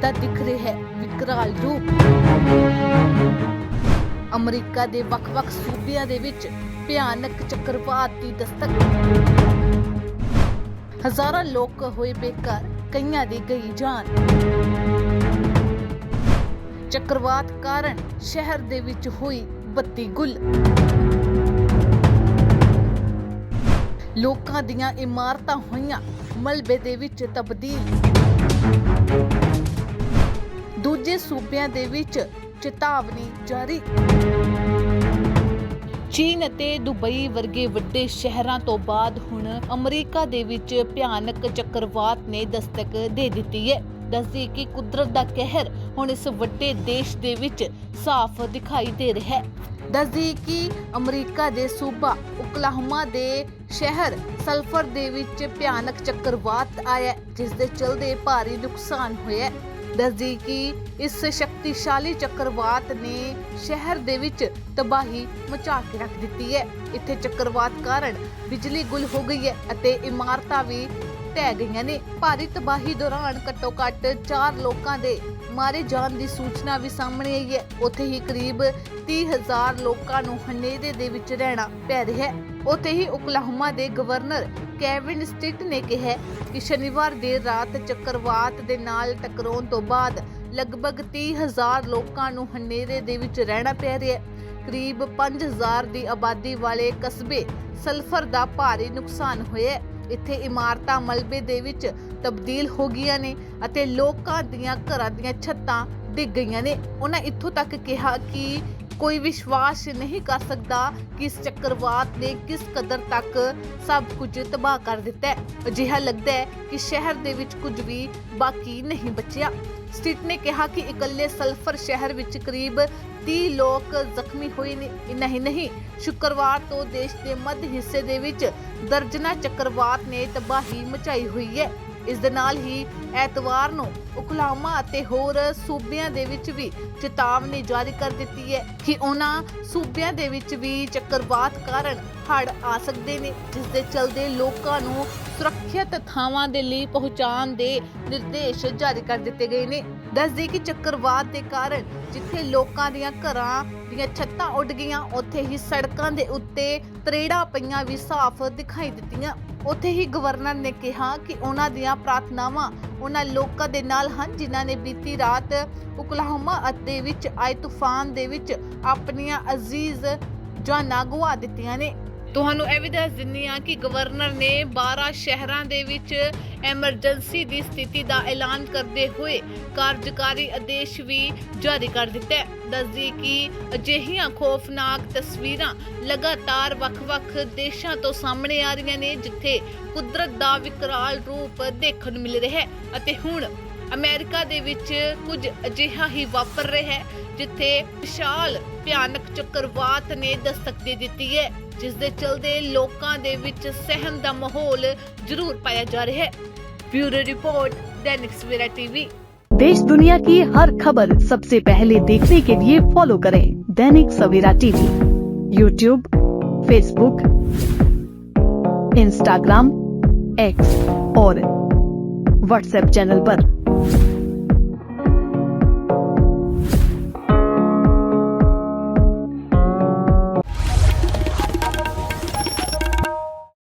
ਦਾ ਦਿਖ ਰਿਹਾ ਹੈ ਵਿਕਰਾਲ ਰੂਪ ਅਮਰੀਕਾ ਦੇ ਵੱਖ-ਵੱਖ ਸੂਬਿਆਂ ਦੇ ਵਿੱਚ ਭਿਆਨਕ ਚੱਕਰਵਾਤ ਦੀ ਦਸਤਕ। ਹਜ਼ਾਰਾਂ ਲੋਕ ਹੋਏ ਬੇਘਰ ਕਈਆਂ ਦੀ ਗਈ ਜਾਨ। ਚੱਕਰਵਾਤ ਕਾਰਨ ਸ਼ਹਿਰ ਦੇ ਵਿੱਚ ਹੋਈ ਬੱਤੀ ਗੁੱਲ। ਲੋਕਾਂ ਦੀਆਂ ਇਮਾਰਤਾਂ ਹੋਈਆਂ, ਮਲਬੇ ਦੇ ਵਿੱਚ ਤਬਦੀਲ। ਦੂਜੇ ਸੂਬਿਆਂ ਦੇ ਵਿੱਚ ਚੇਤਾਵਨੀ ਜਾਰੀ। ਚੀਨ ਅਤੇ ਦੁਬਈ ਵਰਗੇ ਵੱਡੇ ਸ਼ਹਿਰਾਂ ਤੋਂ ਬਾਅਦ ਹੁਣ ਅਮਰੀਕਾ ਦੇ ਵਿੱਚ ਭਿਆਨਕ ਚੱਕਰਵਾਤ ਨੇ ਦਸਤਕ ਦੇ ਦਿੱਤੀ ਹੈ। ਦੱਸਦੀ ਕਿ ਕੁਦਰਤ ਦਾ ਕਹਿਰ ਹੁਣ ਇਸ ਵੱਡੇ ਦੇਸ਼ ਦੇ ਵਿੱਚ ਸਾਫ਼ ਦਿਖਾਈ ਦੇ ਰਿਹਾ ਹੈ। ਦੱਸਦੀ ਕਿ ਅਮਰੀਕਾ ਦੇ ਸੂਬਾ ਓਕਲਾਹੋਮਾ ਦੇ ਸ਼ਹਿਰ ਸਲਫਰ ਦੇ ਵਿੱਚ ਭਿਆਨਕ ਚੱਕਰਵਾਤ ਆਇਆ ਜਿਸ ਦੇ ਚਲਦੇ ਭਾਰੀ ਨੁਕਸਾਨ ਹੋਇਆ ਦੱਸਦੀ ਕਿ ਇਸ ਸ਼ਕਤੀਸ਼ਾਲੀ ਚੱਕਰਵਾਤ ਨੇ ਸ਼ਹਿਰ ਦੇ ਵਿੱਚ ਤਬਾਹੀ ਮਚਾ ਕੇ ਰੱਖ ਦਿੱਤੀ ਹੈ। ਇੱਥੇ ਚੱਕਰਵਾਤ ਕਾਰਨ ਬਿਜਲੀ ਗੁਲ ਹੋ ਗਈ ਹੈ ਅਤੇ ਇਮਾਰਤਾਂ ਵੀ ਢਹਿ ਗਈਆਂ ਨੇ। ਭਾਰੀ ਤਬਾਹੀ ਦੌਰਾਨ ਘੱਟੋ ਘੱਟ 4 ਲੋਕਾਂ ਦੇ ਮਾਰੇ ਜਾਣ ਦੀ ਸੂਚਨਾ ਵੀ ਸਾਹਮਣੇ ਆਈ ਹੈ। ਉੱਥੇ ਹੀ ਕਰੀਬ 30000 ਲੋਕਾਂ ਨੂੰ ਹਨੇਰੇ ਦੇ ਵਿੱਚ ਰਹਿਣਾ ਪੈ ਰਿਹਾ ਹੈ। ਉੱਥੇ ਹੀ ਓਕਲਾਹੋਮਾ ਦੇ ਗਵਰਨਰ ਕੈਵਿਨ ਸਟਿਟ ਨੇ ਕਿਹਾ ਕਿ ਸ਼ਨੀਵਾਰ ਦੇਰ ਰਾਤ ਚੱਕਰਵਾਤ ਦੇ ਨਾਲ ਟਕਰਾਉਣ ਤੋਂ ਬਾਅਦ ਲਗਭਗ 30000 ਲੋਕਾਂ ਨੂੰ ਹਨੇਰੇ ਦੇ ਵਿੱਚ ਰਹਿਣਾ ਪੈ ਰਿਹਾ ਹੈ। ਕਰੀਬ 5000 ਦੀ ਆਬਾਦੀ ਵਾਲੇ ਕਸਬੇ ਸਲਫਰ ਦਾ ਭਾਰੀ ਨੁਕਸਾਨ ਹੋਇਆ ਹੈ। ਇੱਥੇ ਇਮਾਰਤਾਂ ਮਲਬੇ ਦੇ ਵਿੱਚ ਤਬਦੀਲ ਹੋ ਗਈਆਂ ਨੇ ਅਤੇ ਲੋਕਾਂ ਦੀਆਂ ਘਰਾਂ ਦੀਆਂ ਛੱਤਾਂ ਡਿੱਗ ਗਈਆਂ ਨੇ। ਉਹਨਾਂ ਇੱਥੋਂ ਤੱਕ ਕਿਹਾ ਕਿ ਕੋਈ ਵਿਸ਼ਵਾਸ ਨਹੀਂ ਕਰ ਸਕਦਾ ਕਿ ਇਸ ਚੱਕਰਵਾਤ ਨੇ ਕਿਸ ਕਦਰ ਤੱਕ ਸਭ ਕੁਝ ਤਬਾਹ ਕਰ ਦਿੱਤਾ ਹੈ। ਅਜਿਹਾ ਲੱਗਦਾ ਹੈ ਕਿ ਸ਼ਹਿਰ ਦੇ ਵਿੱਚ ਕੁਝ ਵੀ ਬਾਕੀ ਨਹੀਂ ਬਚਿਆ। ਸਟਿਟ ਨੇ ਕਿਹਾ ਕਿ ਇਕੱਲੇ ਸਲਫਰ ਸ਼ਹਿਰ ਵਿੱਚ ਕਰੀਬ 30 ਲੋਕ ਜ਼ਖਮੀ ਹੋਏ ਨੇ। ਇੰਨਾ ਨਹੀਂ, ਸ਼ੁੱਕਰਵਾਰ ਤੋਂ ਦੇਸ਼ ਦੇ ਮੱਧ ਹਿੱਸੇ ਦੇ ਵਿੱਚ ਦਰਜਨਾ ਚੱਕਰਵਾਤ ਨੇ ਤਬਾਹੀ ਮਚਾਈ ਹੋਈ ਹੈ। ਇਸ ਦੇ ਨਾਲ ਹੀ ਐਤਵਾਰ ਨੂੰ ਓਕਲਾਹੋਮਾ ਅਤੇ ਹੋਰ ਸੂਬਿਆਂ ਦੇ ਵਿੱਚ ਵੀ ਚੇਤਾਵਨੀ ਜਾਰੀ ਕਰ ਦਿੱਤੀ ਹੈ ਕਿ ਉਹਨਾਂ ਸੂਬਿਆਂ ਦੇ ਵਿੱਚ ਵੀ ਚੱਕਰਵਾਤ ਕਾਰਨ ਹੜ੍ਹ ਆ ਸਕਦੇ ਨੇ, ਜਿਸ ਦੇ ਚਲਦੇ ਲੋਕਾਂ ਨੂੰ ਸੁਰੱਖਿਅਤ ਥਾਵਾਂ ਦੇ ਲਈ ਪਹੁੰਚਾਉਣ ਦੇ ਨਿਰਦੇਸ਼ ਜਾਰੀ ਕਰ ਦਿੱਤੇ ਗਏ ਨੇ। ਦੱਸਦੇ ਕਿ ਚੱਕਰਵਾਤ ਦੇ ਕਾਰਨ ਜਿੱਥੇ ਲੋਕਾਂ ਦੀਆਂ ਘਰਾਂ ਦੀਆਂ ਛੱਤਾਂ ਉੱਡ ਗਈਆਂ, ਉੱਥੇ ਹੀ ਸੜਕਾਂ ਦੇ ਉੱਤੇ ਤਰੇੜਾਂ ਪਈਆਂ ਵੀ ਸਾਫ਼ ਦਿਖਾਈ ਦਿੱਤੀਆਂ। ਉੱਥੇ ਹੀ ਗਵਰਨਰ ਨੇ ਕਿਹਾ ਕਿ ਉਹਨਾਂ ਦੀਆਂ ਪ੍ਰਾਰਥਨਾਵਾਂ ਉਹਨਾਂ ਲੋਕਾਂ ਦੇ ਨਾਲ ਹਨ, ਜਿਨ੍ਹਾਂ ਨੇ ਬੀਤੀ ਰਾਤ ਓਕਲਾਹੋਮਾ ਅਤੇ ਵਿੱਚ ਆਏ ਤੂਫਾਨ ਦੇ ਵਿੱਚ ਆਪਣੀਆਂ ਅਜ਼ੀਜ਼ ਜਾਨਾਂ ਗਵਾ ਦਿੱਤੀਆਂ ਨੇ। ਤੁਹਾਨੂੰ ਇਹ ਵੀ ਦੱਸ ਦਿੰਨੀ ਆ ਕਿ ਗਵਰਨਰ ਨੇ 12 ਸ਼ਹਿਰਾਂ ਦੇ ਵਿੱਚ ਐਮਰਜੈਂਸੀ ਦੀ ਸਥਿਤੀ ਦਾ ਐਲਾਨ ਕਰਦੇ ਹੋਏ ਕਾਰਜਕਾਰੀ ਆਦੇਸ਼ ਵੀ ਜਾਰੀ ਕਰ ਦਿੱਤਾ ਹੈ। ਦੱਸਦੀ ਕਿ ਅਜਿਹੀਆਂ ਖੌਫਨਾਕ ਤਸਵੀਰਾਂ ਲਗਾਤਾਰ ਵੱਖ-ਵੱਖ ਦੇਸ਼ਾਂ ਤੋਂ ਸਾਹਮਣੇ ਆ ਰਹੀਆਂ ਨੇ, ਜਿੱਥੇ ਕੁਦਰਤ ਦਾ ਵਿਕਰਾਲ ਰੂਪ ਦੇਖਣ ਨੂੰ ਮਿਲ ਰਿਹਾ ਹੈ ਅਤੇ ਹੁਣ ਅਮਰੀਕਾ ਦੇ ਵਿੱਚ ਕੁਝ ਅਜਿਹਾ ਹੀ ਵਾਪਰ ਰਿਹਾ ਹੈ, ਜਿੱਥੇ ਵਿਸ਼ਾਲ ਭਿਆਨਕ ਚੱਕਰਵਾਤ ਨੇ ਦਸਤਕ ਦੇ ਦਿੱਤੀ ਹੈ। ਜਿਸ ਦੇ ਚਲਦੇ ਲੋਕਾਂ ਦੇ ਵਿੱਚ ਸਹਿਮ ਦਾ ਮਾਹੌਲ ਜ਼ਰੂਰ ਪਾਇਆ ਜਾ ਰਿਹਾ ਹੈ ਬਿਊਰੋ ਰਿਪੋਰਟ दैनिक सवेरा टीवी देश दुनिया की हर खबर सबसे पहले देखने के लिए फॉलो करें Dainik Savera TV YouTube Facebook Instagram X और व्हाट्सएप चैनल पर।